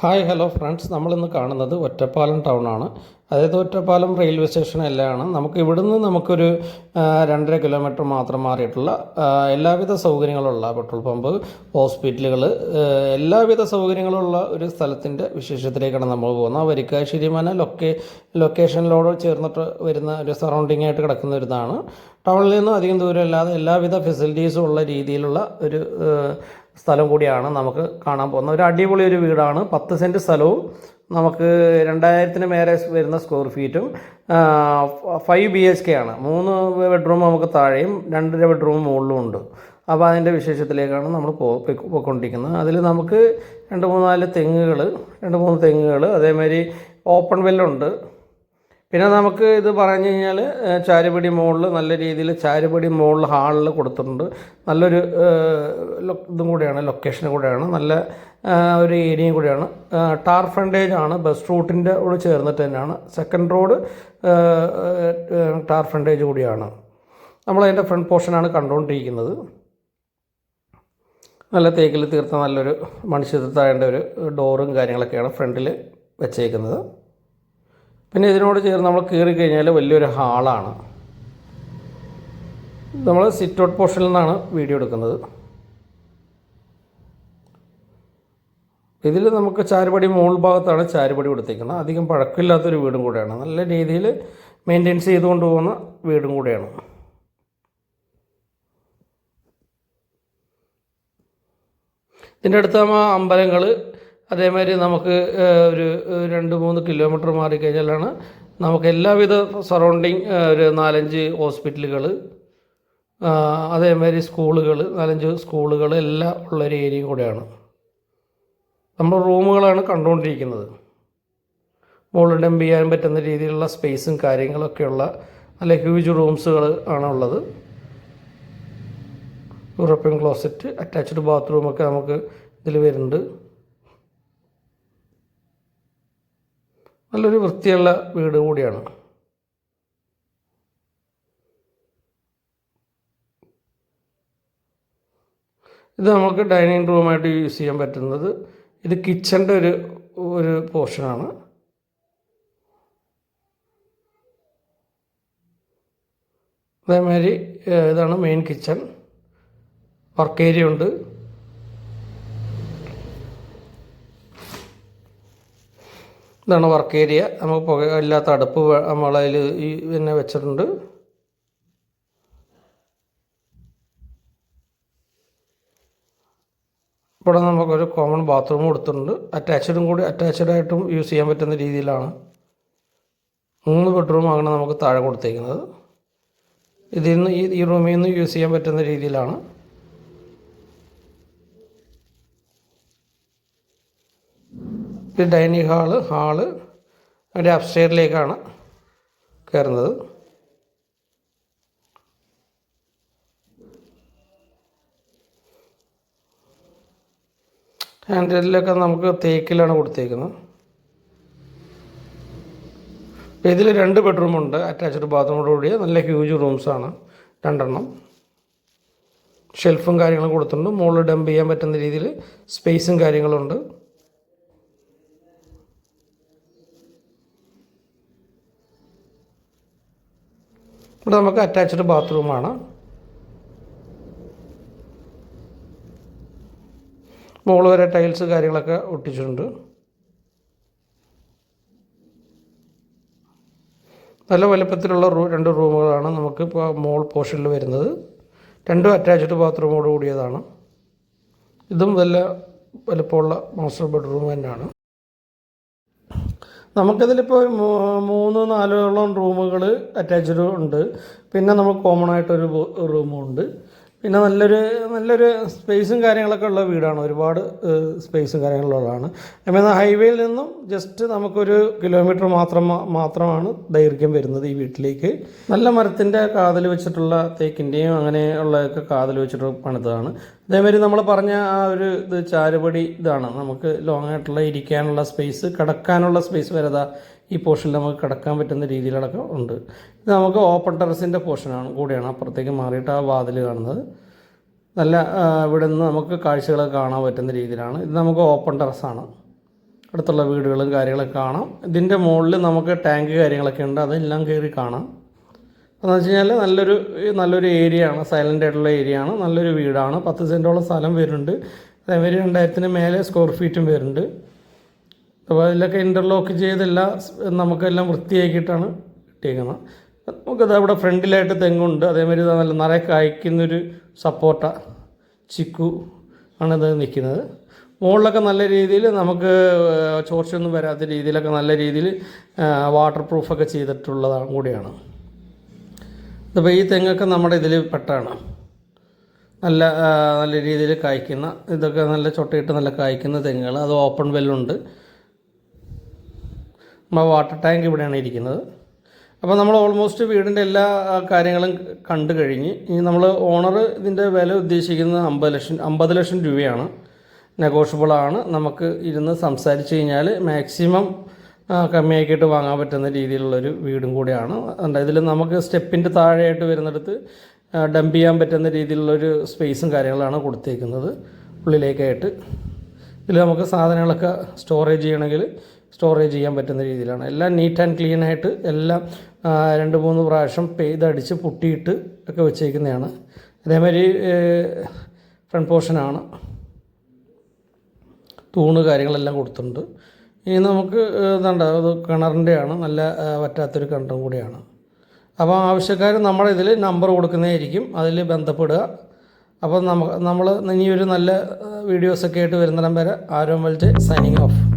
Hi hello friends. നമ്മളിന്ന് കാണുന്നത് Ottapalam town ആണ് അതായത് ഒറ്റപ്പാലം റെയിൽവേ സ്റ്റേഷൻ എല്ലാമാണ് നമുക്ക് ഇവിടുന്ന് നമുക്കൊരു രണ്ടര കിലോമീറ്റർ മാത്രം മാറിയിട്ടുള്ള എല്ലാവിധ സൗകര്യങ്ങളുള്ള പെട്രോൾ പമ്പ് ഹോസ്പിറ്റലുകൾ എല്ലാവിധ സൗകര്യങ്ങളുള്ള ഒരു സ്ഥലത്തിന്റെ വിശേഷത്തിലേക്കാണ് നമ്മൾ പോകുന്നത്. വരിക്കാശ്ശേരി മന ലൊക്കേ ലൊക്കേഷനിലോട് ചേർന്നിട്ട് വരുന്ന ഒരു സറൗണ്ടിങ് ആയിട്ട് കിടക്കുന്ന ഒരു ഇതാണ്. ടൗണിൽ നിന്നും അധികം ദൂരമില്ലാതെ എല്ലാവിധ ഫെസിലിറ്റീസും ഉള്ള രീതിയിലുള്ള ഒരു സ്ഥലം കൂടിയാണ് നമുക്ക് കാണാൻ പോകുന്നത്. ഒരു അടിപൊളി ഒരു വീടാണ്. പത്ത് സെന്റ് സ്ഥലവും നമുക്ക് രണ്ടായിരത്തിന് മേലെ വരുന്ന സ്ക്വയർ ഫീറ്റും ഫൈവ് ബി എച്ച് കെ ആണ്. മൂന്ന് ബെഡ്റൂം നമുക്ക് താഴെയും രണ്ടര ബെഡ്റൂം മുകളിലും ഉണ്ട്. അപ്പോൾ അതിന്റെ വിശേഷത്തിലേക്കാണ് നമ്മൾ പോ പോയി- പോയിക്കൊണ്ടിരിക്കുന്നത്. അതിൽ നമുക്ക് രണ്ട് മൂന്ന് നാല് തെങ്ങുകൾ രണ്ട് മൂന്ന് തെങ്ങുകൾ അതേമാതിരി ഓപ്പൺ വെല്ലുണ്ട് പിന്നെ നമുക്ക് ഇത് പറഞ്ഞു കഴിഞ്ഞാൽ ചാരുപടി മുകളിൽ നല്ല രീതിയിൽ ചാരുപടി മുകളിൽ ഹാളിൽ കൊടുത്തിട്ടുണ്ട്. നല്ലൊരു ഇതും കൂടെയാണ് ലൊക്കേഷനും കൂടെയാണ്. നല്ല ഒരു ഏരിയയും കൂടെയാണ്. ടാർ ഫ്രണ്ടേജ് ആണ് ബസ് റൂട്ടിന്റെ കൂടെ ചേർന്നിട്ട് തന്നെയാണ്. സെക്കൻഡ് റോഡ് ടാർ ഫ്രണ്ടേജ് കൂടിയാണ്. നമ്മളതിന്റെ ഫ്രണ്ട് പോർഷനാണ് കണ്ടുകൊണ്ടിരിക്കുന്നത്. നല്ല തേക്കിൽ തീർത്ത നല്ലൊരു മണിച്ചിത്രത്താഴേണ്ട ഒരു ഡോറും കാര്യങ്ങളൊക്കെയാണ് ഫ്രണ്ടിൽ വെച്ചേക്കുന്നത്. പിന്നെ ഇതിനോട് ചേർന്ന് നമ്മൾ കയറി കഴിഞ്ഞാൽ വലിയൊരു ഹാളാണ്. നമ്മൾ സിറ്റ് ഔട്ട് പോർഷനിൽ നിന്നാണ് വീഡിയോ എടുക്കുന്നത്. ഇതിൽ നമുക്ക് ചാരുപടി മുകൾ ഭാഗത്താണ് ചാരുപടി കൊടുത്തേക്കുന്നത്. അധികം പഴക്കമില്ലാത്തൊരു വീടും കൂടെയാണ്. നല്ല രീതിയിൽ മെയിന്റെയിൻസ് ചെയ്തുകൊണ്ട് പോകുന്ന വീടും കൂടെയാണ്. ഇതിന്റെ അടുത്ത് നമ്മൾ അമ്പലങ്ങൾ അതേമാതിരി നമുക്ക് ഒരു രണ്ട് മൂന്ന് കിലോമീറ്റർ മാറിക്കഴിഞ്ഞാലാണ് നമുക്ക് എല്ലാവിധ സറൗണ്ടിങ് ഒരു നാലഞ്ച് ഹോസ്പിറ്റലുകൾ അതേമാതിരി സ്കൂളുകൾ നാലഞ്ച് സ്കൂളുകൾ എല്ലാം ഉള്ളൊരു ഏരിയ കൂടെയാണ്. നമ്മൾ റൂമുകളാണ് കണ്ടുകൊണ്ടിരിക്കുന്നത്. മുകളിൽ ഡംപ് ചെയ്യാൻ പറ്റുന്ന രീതിയിലുള്ള സ്പേസും കാര്യങ്ങളൊക്കെയുള്ള നല്ല ഹ്യൂജ് റൂംസുകൾ ആണുള്ളത് യൂറോപ്യൻ ക്ലോസറ്റ് അറ്റാച്ച്ഡ് ബാത്റൂമൊക്കെ നമുക്ക് ഇതിൽ വരുന്നുണ്ട്. നല്ലൊരു വൃത്തിയുള്ള വീട് കൂടിയാണ്. ഇത് നമുക്ക് ഡൈനിങ് റൂമായിട്ട് യൂസ് ചെയ്യാൻ പറ്റുന്നത് ഇത് കിച്ചന്റെ ഒരു ഒരു പോർഷനാണ്. അതേമാതിരി ഇതാണ് മെയിൻ കിച്ചൺ വർക്ക് ഏരിയ ഉണ്ട്. ഇതാണ് വർക്ക് ഏരിയ നമുക്ക് പുക ഇല്ലാത്ത അടുപ്പ് നമ്മളതിൽ ഈ പിന്നെ വെച്ചിട്ടുണ്ട്. ഇവിടെ നമുക്കൊരു കോമൺ ബാത്റൂം കൊടുത്തിട്ടുണ്ട്. അറ്റാച്ച്ഡും കൂടി അറ്റാച്ച്ഡ് ആയിട്ടും യൂസ് ചെയ്യാൻ പറ്റുന്ന രീതിയിലാണ്. മൂന്ന് ബെഡ്റൂമാണ് നമുക്ക് താഴെ കൊടുത്തേക്കുന്നത്. ഇതിൽ നിന്ന് ഈ ഈ റൂമിൽ നിന്ന് യൂസ് ചെയ്യാൻ പറ്റുന്ന രീതിയിലാണ്. ഇത് ഡൈനിങ് ഹാൾ ഹാൾ അതിന്റെ അപ്സ്റ്റെയറിലേക്കാണ് കയറുന്നത്. ഹാൻഡിലൊക്കെ നമുക്ക് തേക്കിലാണ് കൊടുത്തേക്കുന്നത്. അപ്പോൾ ഇതിൽ രണ്ട് ബെഡ്റൂമുണ്ട് അറ്റാച്ച്ഡ് ബാത്റൂമോട് കൂടിയ നല്ല ഹ്യൂജ് റൂംസാണ് രണ്ടെണ്ണം. ഷെൽഫും കാര്യങ്ങളും കൊടുത്തിട്ടുണ്ട് മുകളിൽ ഡംപ് ചെയ്യാൻ പറ്റുന്ന രീതിയിൽ സ്പേസും കാര്യങ്ങളുണ്ട്. ഇവിടെ നമുക്ക് അറ്റാച്ച്ഡ് ബാത്റൂമാണ് മുകളിൽ വരെ ടൈൽസ് കാര്യങ്ങളൊക്കെ ഒട്ടിച്ചിട്ടുണ്ട്. നല്ല വലുപ്പത്തിലുള്ള റൂ രണ്ട് റൂമുകളാണ് നമുക്ക് ഇപ്പോൾ മോൾ പോർഷനിൽ വരുന്നത്. രണ്ടും അറ്റാച്ച്ഡ് ബാത്റൂമോട് കൂടിയതാണ്. ഇതും നല്ല വലുപ്പമുള്ള മാസ്റ്റർ ബെഡ്റൂം തന്നെയാണ്. നമുക്കിതിലിപ്പോൾ മൂന്ന് നാലോളം റൂമുകൾ അറ്റാച്ച്ഡ് ഉണ്ട്. പിന്നെ നമുക്ക് കോമൺ ആയിട്ടൊരു റൂമും ഉണ്ട്. പിന്നെ നല്ലൊരു നല്ലൊരു സ്പേസും കാര്യങ്ങളൊക്കെ ഉള്ള വീടാണ്. ഒരുപാട് സ്പേസും കാര്യങ്ങളുള്ളതാണ്. എന്നാൽ ഹൈവേയിൽ നിന്നും ജസ്റ്റ് നമുക്കൊരു കിലോമീറ്റർ മാത്രം മാത്രമാണ് ദൈർഘ്യം വരുന്നത് ഈ വീട്ടിലേക്ക്. നല്ല മരത്തിന്റെ കാതൽ വെച്ചിട്ടുള്ള തേക്കിന്റെയും അങ്ങനെയുള്ളതൊക്കെ കാതൽ വെച്ചിട്ട് പണിതാണ് അതേമാതിരി നമ്മൾ പറഞ്ഞ ആ ഒരു ഇത് ചാരുപടി ഇതാണ്. നമുക്ക് ലോങ് ആയിട്ടുള്ള ഇരിക്കാനുള്ള സ്പേസ് കിടക്കാനുള്ള സ്പേസ് വരെ ദാ ഈ പോർഷനിൽ നമുക്ക് കിടക്കാൻ പറ്റുന്ന രീതിയിലടക്കം ഉണ്ട്. ഇത് നമുക്ക് ഓപ്പൺ ടെറസിന്റെ പോർഷനാണ് കൂടിയാണ്. അപ്പുറത്തേക്ക് മാറിയിട്ട് ആ വാതിൽ കാണുന്നത്. നല്ല ഇവിടെ നിന്ന് നമുക്ക് കാഴ്ചകളൊക്കെ കാണാൻ പറ്റുന്ന രീതിയിലാണ്. ഇത് നമുക്ക് ഓപ്പൺ ടെറസാണ് അടുത്തുള്ള വീടുകളും കാര്യങ്ങളൊക്കെ കാണാം. ഇതിന്റെ മുകളിൽ നമുക്ക് ടാങ്ക് കാര്യങ്ങളൊക്കെ ഉണ്ട്. അതെല്ലാം കയറി കാണാം. എന്ന് വെച്ച് കഴിഞ്ഞാൽ നല്ലൊരു നല്ലൊരു ഏരിയ ആണ്. സൈലന്റ് ആയിട്ടുള്ള ഏരിയ ആണ്. നല്ലൊരു വീടാണ്. പത്ത് സെന്റോളം സ്ഥലം വരുന്നുണ്ട്. അതേമാതിരി രണ്ടായിരത്തിന് മേലെ സ്ക്വയർ ഫീറ്റും വരുന്നുണ്ട്. അപ്പോൾ അതിലൊക്കെ ഇന്റർലോക്ക് ചെയ്തെല്ലാം നമുക്കെല്ലാം വൃത്തിയാക്കിയിട്ടാണ് ഇട്ടേക്കുന്നത്. നമുക്കത് അവിടെ ഫ്രണ്ടിലായിട്ട് തെങ്ങുണ്ട്. അതേമാതിരി നല്ല നിറയെ കായ്ക്കുന്നൊരു സപ്പോർട്ട ചിക്കു ആണിത് നിൽക്കുന്നത്. മുകളിലൊക്കെ നല്ല രീതിയിൽ നമുക്ക് ചോർച്ചയൊന്നും വരാത്ത രീതിയിലൊക്കെ നല്ല രീതിയിൽ വാട്ടർ പ്രൂഫൊക്കെ ചെയ്തിട്ടുള്ളതാണ് കൂടിയാണ്. ഇതിപ്പോൾ ഈ തെങ്ങൊക്കെ നമ്മുടെ ഇതിൽ പെട്ടാണ്. നല്ല നല്ല രീതിയിൽ കായ്ക്കുന്ന ഇതൊക്കെ നല്ല ചൊട്ടയിട്ട് നല്ല കായ്ക്കുന്ന തെങ്ങുകൾ അത് ഓപ്പൺ വെല്ലുണ്ട് നമ്മുടെ വാട്ടർ ടാങ്ക് ഇവിടെയാണ് ഇരിക്കുന്നത്. അപ്പോൾ നമ്മൾ ഓൾമോസ്റ്റ് വീടിന്റെ എല്ലാ കാര്യങ്ങളും കണ്ടു കഴിഞ്ഞ് ഇനി നമ്മൾ ഓണർ ഇതിന്റെ വില ഉദ്ദേശിക്കുന്നത് അമ്പത് ലക്ഷം അമ്പത് ലക്ഷം രൂപയാണ്. നെഗോഷ്യബിളാണ് നമുക്ക് ഇരുന്ന് സംസാരിച്ച് കഴിഞ്ഞാൽ മാക്സിമം കമ്മിയാക്കിയിട്ട് വാങ്ങാൻ പറ്റുന്ന രീതിയിലുള്ളൊരു വീടും കൂടിയാണ്. അതുകൊണ്ട് ഇതിൽ നമുക്ക് സ്റ്റെപ്പിന്റെ താഴെയായിട്ട് വരുന്നിടത്ത് ഡംപ് ചെയ്യാൻ പറ്റുന്ന രീതിയിലുള്ളൊരു സ്പേസും കാര്യങ്ങളാണ് കൊടുത്തേക്കുന്നത്. ഉള്ളിലേക്കായിട്ട്. ഇതിൽ നമുക്ക് സാധനങ്ങളൊക്കെ സ്റ്റോറേജ് ചെയ്യണമെങ്കിൽ സ്റ്റോറേജ് ചെയ്യാൻ പറ്റുന്ന രീതിയിലാണ്. എല്ലാം നീറ്റ് ആൻഡ് ക്ലീൻ ആയിട്ട് എല്ലാം രണ്ട് മൂന്ന് പ്രാവശ്യം പെയ്തടിച്ച് പൊട്ടിയിട്ട് ഒക്കെ വെച്ചേക്കുന്നതാണ്. അതേമാതിരി ഫ്രണ്ട് പോർഷനാണ് തൂണ് കാര്യങ്ങളെല്ലാം കൊടുത്തിട്ടുണ്ട്. ഇനി നമുക്ക് ഇതുണ്ട് അത് കിണറിന്റെയാണ് നല്ല പറ്റാത്തൊരു കിണറും കൂടിയാണ്. അപ്പോൾ ആവശ്യക്കാർ നമ്മുടെ ഇതിൽ നമ്പർ കൊടുക്കുന്നതായിരിക്കും അതിൽ ബന്ധപ്പെടുക. അപ്പോൾ നമുക്ക് നമ്മൾ ഇനിയൊരു നല്ല വീഡിയോസൊക്കെ ആയിട്ട് വരുന്നിടം വരെ ആരോമൽജെ സൈനിങ് ഓഫ്